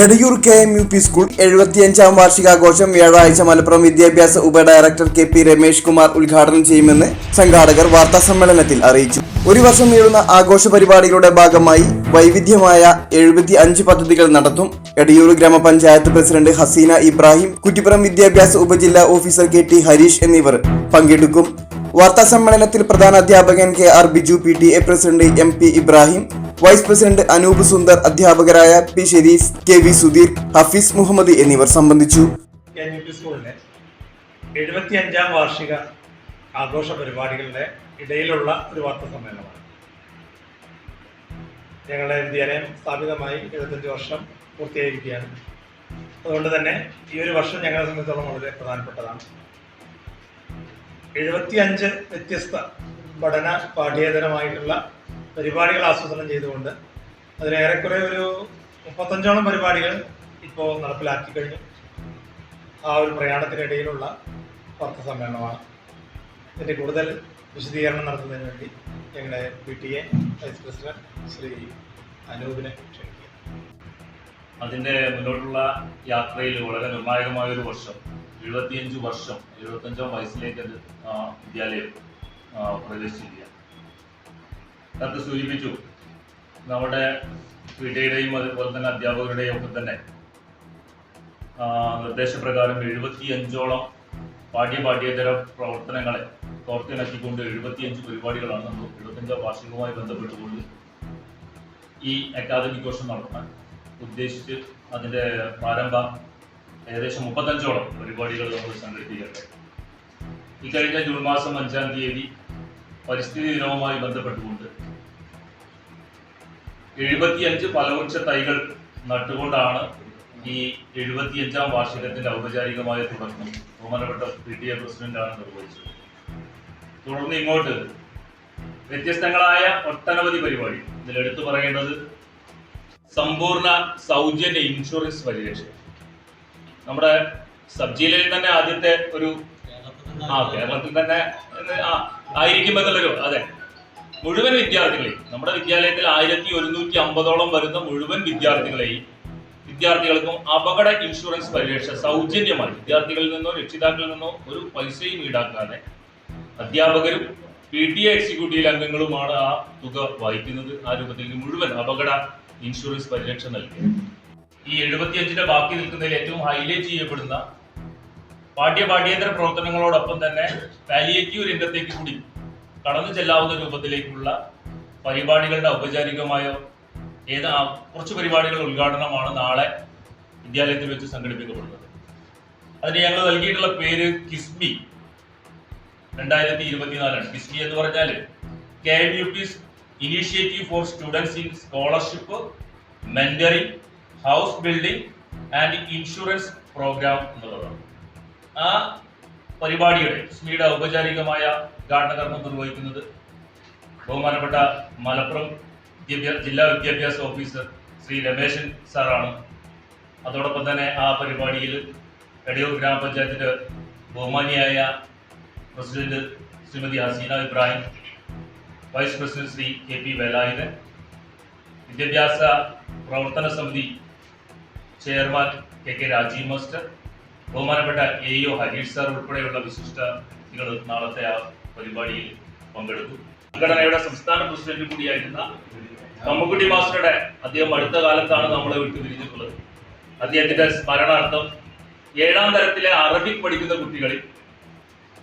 Edayur K M U P school എഴുപത്തിയഞ്ചാം വാർഷികാഘോഷം വ്യാഴാഴ്ച മലപ്പുറം വിദ്യാഭ്യാസ ഉപഡയറക്ടർ കെ പി രമേഷ് കുമാർ ഉദ്ഘാടനം ചെയ്യുമെന്ന് സംഘാടകർ വാർത്താ സമ്മേളനത്തിൽ അറിയിച്ചു. ഒരു വർഷം നീളുന്ന ആഘോഷ പരിപാടികളുടെ ഭാഗമായി വൈവിധ്യമായ എഴുപത്തി അഞ്ച് പദ്ധതികൾ നടത്തും എടയൂർ ഗ്രാമപഞ്ചായത്ത് പ്രസിഡന്റ് ഹസീന ഇബ്രാഹിം കുറ്റിപ്പുറം വിദ്യാഭ്യാസ ഉപജില്ലാ ഓഫീസർ കെ ടി ഹരീഷ് എന്നിവർ പങ്കെടുക്കും. വാർത്താ സമ്മേളനത്തിൽ പ്രധാന അധ്യാപകൻ K R Biju P T A president M P Ibrahim vice president Anoop Sundar അധ്യാപകരായ P Sharif K V Sudheer Hafeez Muhammad എന്നിവർ സംബന്ധിച്ചു. എഴുപത്തിയഞ്ചാം വാർഷിക ആഘോഷ പരിപാടികളുടെ ഇടയിലുള്ള ഒരു വാർത്താ സമ്മേളനമാണ് ഞങ്ങളുടെ വിദ്യാലയം സ്ഥാപിതമായി എഴുപത്തഞ്ച് വർഷം പൂർത്തിയായിരിക്കുകയാണ്. അതുകൊണ്ട് തന്നെ ഈ ഒരു വർഷം ഞങ്ങളെ സംബന്ധിച്ചോളം വളരെ പ്രധാനപ്പെട്ടതാണ്. എഴുപത്തിയഞ്ച് വ്യത്യസ്ത പഠന പാഠ്യേതരമായിട്ടുള്ള പരിപാടികൾ ആസൂത്രണം ചെയ്തുകൊണ്ട് അതിലേറെക്കുറെ ഒരു മുപ്പത്തഞ്ചോളം പരിപാടികൾ ഇപ്പോൾ നടപ്പിലാക്കി കഴിഞ്ഞു. ആ ഒരു പ്രയാണത്തിനിടയിലുള്ള വാർത്താ സമ്മേളനമാണ്. ഇതിന്റെ കൂടുതൽ വിശദീകരണം നടത്തുന്നതിന് വേണ്ടി ഞങ്ങളുടെ P T A vice president Shri അനൂപിനെ ക്ഷണിക്കുക അതിന്റെ മുന്നോട്ടുള്ള യാത്രയിൽ വളരെ നിർണായകമായ ഒരു വർഷം എഴുപത്തിയഞ്ച് വർഷം എഴുപത്തഞ്ചാം വയസ്സിലേക്ക് വിദ്യാലയം പ്രവേശിച്ചിരിക്കുക നേരത്തെ സൂചിപ്പിച്ചു. നമ്മുടെ വിടയുടെയും അതുപോലെ തന്നെ അധ്യാപകരുടെയും ഒക്കെ തന്നെ നിർദ്ദേശപ്രകാരം എഴുപത്തിയഞ്ചോളം പാഠ്യ പാഠ്യേതര പ്രവർത്തനങ്ങളെ കോർത്തിണക്കിക്കൊണ്ട് എഴുപത്തിയഞ്ച് പരിപാടികളാണ് നമ്മൾ എഴുപത്തഞ്ചാം വാർഷികവുമായി ബന്ധപ്പെട്ടുകൊണ്ട് ഈ അക്കാദമിക് വർഷം നടത്താൻ ഉദ്ദേശിച്ച് അതിന്റെ പ്രാരംഭ ഏകദേശം മുപ്പത്തഞ്ചോളം പരിപാടികൾ നമ്മൾ സംഘടിപ്പിക്കട്ടെ. ഇക്കഴിഞ്ഞ ജൂൺ മാസം അഞ്ചാം തീയതി പരിസ്ഥിതി ദിനവുമായി ബന്ധപ്പെട്ടുകൊണ്ട് എഴുപത്തിയഞ്ച് ഫലവൃക്ഷ തൈകൾ നട്ടുകൊണ്ടാണ് ഈ എഴുപത്തിയഞ്ചാം വാർഷികത്തിന്റെ ഔപചാരികമായ തുടക്കം ബഹുമാനപ്പെട്ട പി ടി എ പ്രസിഡന്റാണ് നിർവഹിച്ചത്. തുടർന്ന് ഇങ്ങോട്ട് വ്യത്യസ്തങ്ങളായ ഒട്ടനവധി പരിപാടി. ഇതിൽ എടുത്തു പറയേണ്ടത് സമ്പൂർണ സൗജന്യ ഇൻഷുറൻസ് പരിരക്ഷ. നമ്മുടെ സബ് ജില്ലയിൽ തന്നെ ആദ്യത്തെ ഒരു ആ കേരളത്തിൽ തന്നെ ആയിരിക്കുമെന്നുള്ളൊരു അതെ. മുഴുവൻ വിദ്യാർത്ഥികളെയും നമ്മുടെ വിദ്യാലയത്തിൽ ആയിരത്തി ഒരുന്നൂറ്റി അമ്പതോളം വരുന്ന മുഴുവൻ വിദ്യാർത്ഥികളെയും വിദ്യാർത്ഥികൾക്കും അപകട ഇൻഷുറൻസ് പരിരക്ഷ സൗജന്യമായി വിദ്യാർത്ഥികളിൽ നിന്നോ രക്ഷിതാക്കളിൽ നിന്നോ ഒരു പൈസയും ഈടാക്കാതെ അധ്യാപകരും പി ടി എ എക്സിക്യൂട്ടീവ് അംഗങ്ങളുമാണ് ആ തുക വഹിക്കുന്നത്. ആ രൂപത്തിൽ മുഴുവൻ അപകട ഇൻഷുറൻസ് പരിരക്ഷ നൽകി. ഈ എഴുപത്തിയഞ്ചിന്റെ ബാക്കി നിൽക്കുന്നതിൽ ഏറ്റവും ഹൈലൈറ്റ് ചെയ്യപ്പെടുന്ന പാഠ്യ പാഠ്യേതര പ്രവർത്തനങ്ങളോടൊപ്പം തന്നെ പാലിയേറ്റീവ് രംഗത്തേക്ക് കൂടി കടന്നു ചെല്ലാവുന്ന രൂപത്തിലേക്കുള്ള പരിപാടികളുടെ ഔപചാരികമായോ ഏത് കുറച്ച് പരിപാടികളുടെ ഉദ്ഘാടനമാണ് നാളെ വിദ്യാലയത്തിൽ വെച്ച് സംഘടിപ്പിക്കപ്പെടുന്നത്. അതിന് ഞങ്ങൾ നൽകിയിട്ടുള്ള പേര് കിസ്ബി രണ്ടായിരത്തി ഇരുപത്തിനാലാണ് കിസ്ബി എന്ന് പറഞ്ഞാൽ K M U initiative for students in scholarship mentoring house building and insurance program എന്നുള്ളതാണ്. ആ പരിപാടിയുടെ സ്മിയുടെ ഔപചാരികമായ ഉദ്ഘാടനകർമ്മം നിർവഹിക്കുന്നത് ബഹുമാനപ്പെട്ട മലപ്പുറം ജില്ലാ വിദ്യാഭ്യാസ ഓഫീസർ ശ്രീ രമേശൻ സാറാണ്. അതോടൊപ്പം തന്നെ ആ പരിപാടിയിൽ എടയൂർ ഗ്രാമപഞ്ചായത്തിന്റെ ബഹുമാനിയായ president Shrimati Haseena Ibrahim vice president Shri K P Velayudhan വിദ്യാഭ്യാസ പ്രവർത്തന സമിതി chairman K K Rajeev master ബഹുമാനപ്പെട്ട എ ഒ ഹരീഷ് സാർ ഉൾപ്പെടെയുള്ള വിശിഷ്ട വ്യക്തികൾ നാളത്തെ ആ പരിപാടിയിൽ പങ്കെടുത്തു സംഘടനയുടെ സംസ്ഥാന പ്രസിഡന്റ് കൂടിയായിരുന്ന കമ്മുക്കുട്ടി മാസ്റ്ററുടെ അദ്ദേഹം അടുത്ത കാലത്താണ് നമ്മളെ വിട്ടു പിരിഞ്ഞിട്ടുള്ളത് അദ്ദേഹത്തിന്റെ സ്മരണാർത്ഥം ഏഴാം തരത്തിലെ അറബിക് പഠിക്കുന്ന കുട്ടികളിൽ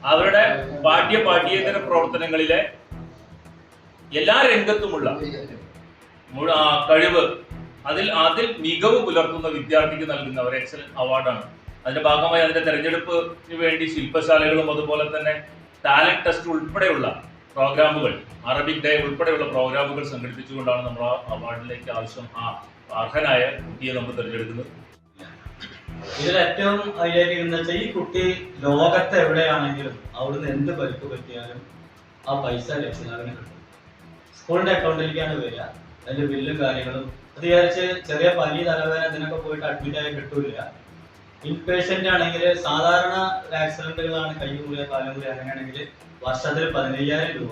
അവരുടെ പാഠ്യ പാഠ്യേതര പ്രവർത്തനങ്ങളിലെ എല്ലാ രംഗത്തുമുള്ള കഴിവ് അതിൽ അതിൽ മികവ് പുലർത്തുന്ന വിദ്യാർത്ഥിക്ക് നൽകുന്ന ഒരു എക്സലന്റ് അവാർഡാണ് അതിന്റെ ഭാഗമായി അതിന്റെ തെരഞ്ഞെടുപ്പിന് വേണ്ടി ശില്പശാലകളും അതുപോലെ തന്നെ ടാലന്റ് ടെസ്റ്റ് ഉൾപ്പെടെയുള്ള പ്രോഗ്രാമുകൾ അറബിക് ഡേ ഉൾപ്പെടെയുള്ള പ്രോഗ്രാമുകൾ സംഘടിപ്പിച്ചുകൊണ്ടാണ് നമ്മൾ ആ അവാർഡിലേക്ക് ആവശ്യം ആ അർഹനായ കുട്ടിയെ നമ്മൾ തിരഞ്ഞെടുക്കുന്നത്. ഇതിൽ ഏറ്റവും ഹൈലൈറ്റ് ചെയ്യുന്ന വെച്ചാൽ ഈ കുട്ടി ലോകത്ത് എവിടെയാണെങ്കിലും അവിടുന്ന് എന്ത് പരിപ്പ് പറ്റിയാലും ആ പൈസ രക്ഷിതാവിന് കിട്ടും. സ്കൂളിന്റെ അക്കൗണ്ടിലേക്കാണ് വരിക. അതിന്റെ ബില്ലും കാര്യങ്ങളും. അത് വിചാരിച്ച് ചെറിയ പനി തലവേദന ഇതിനൊക്കെ പോയിട്ട് അഡ്മിറ്റ് ആയി കിട്ടൂല ഇൻപേഷ്യന്റ് ആണെങ്കിൽ സാധാരണ ആക്സിഡന്റുകളാണ് കൈ കൂടിയ കാലം അങ്ങനെയാണെങ്കിൽ വർഷത്തിൽ പതിനയ്യായിരം രൂപ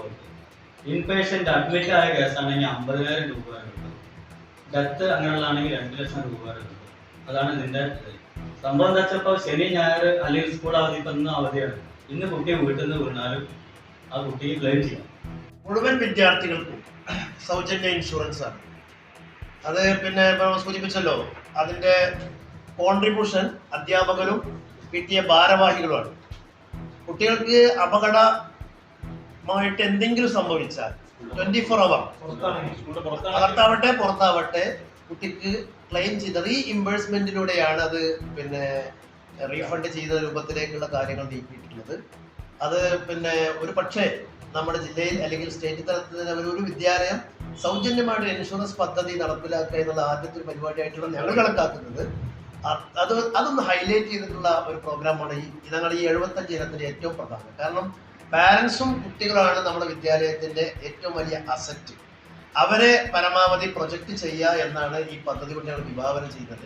ഇൻപേഷ്യന്റ് അഡ്മിറ്റ് ആയ കേസാണെങ്കിൽ അമ്പതിനായിരം രൂപ വരെ കിട്ടും ഡെത്ത് അങ്ങനെയുള്ളതാണെങ്കിൽ രണ്ട് ലക്ഷം രൂപ അതാണ് ഇത്. സംഭവം എന്താ വെച്ചാൽ ഇപ്പോൾ ശനി ഞായർ അല്ലെങ്കിൽ സ്കൂൾ അവധി ഇപ്പം അവധിയാണ്. ഇന്ന് കുട്ടി വീട്ടിൽ നിന്ന് വീണാലും ആ കുട്ടിയെ ക്ലെയിം ചെയ്യാം മുഴുവൻ വിദ്യാർത്ഥികൾക്കും സൗജന്യ ഇൻഷുറൻസ് ആണ്. അത് പിന്നെ സൂചിപ്പിച്ചല്ലോ അതിന്റെ കോൺട്രിബ്യൂഷൻ അധ്യാപകരും എ ഭാരവാഹികളുമാണ്. കുട്ടികൾക്ക് അപകടമായിട്ട് എന്തെങ്കിലും സംഭവിച്ചാൽ ട്വന്റി ഫോർ അവർ അകത്താവട്ടെ പുറത്താവട്ടെ കുട്ടിക്ക് ക്ലെയിം ചെയ്ത റീ ഇംബേഴ്സ്മെന്റിലൂടെയാണ് അത് പിന്നെ റീഫണ്ട് ചെയ്ത രൂപത്തിലേക്കുള്ള കാര്യങ്ങൾ നീക്കിയിട്ടുള്ളത്. അത് പിന്നെ ഒരു പക്ഷേ നമ്മുടെ ജില്ലയിൽ അല്ലെങ്കിൽ സ്റ്റേറ്റ് തലത്തിൽ തന്നെ ഒരു വിദ്യാലയം സൗജന്യമായിട്ട് ഇൻഷുറൻസ് പദ്ധതി നടപ്പിലാക്കുക എന്നുള്ള ആദ്യത്തെ ഒരു പരിപാടിയായിട്ടാണ് ഞങ്ങൾ കണക്കാക്കുന്നത്. അത് അതൊന്ന് ഹൈലൈറ്റ് ചെയ്തിട്ടുള്ള ഒരു പ്രോഗ്രാമാണ് ഈ ഞങ്ങൾ ഈ എഴുപത്തഞ്ച് ഇനത്തിന്റെ ഏറ്റവും പ്രധാനം. കാരണം പാരൻസും കുട്ടികളാണ് നമ്മുടെ വിദ്യാലയത്തിന്റെ ഏറ്റവും വലിയ അസറ്റ് അവരെ പരമാവധി പ്രൊജക്റ്റ് ചെയ്യുക എന്നാണ് ഈ പദ്ധതി കൊണ്ട് ഞങ്ങൾ വിഭാവനം ചെയ്യുന്നത്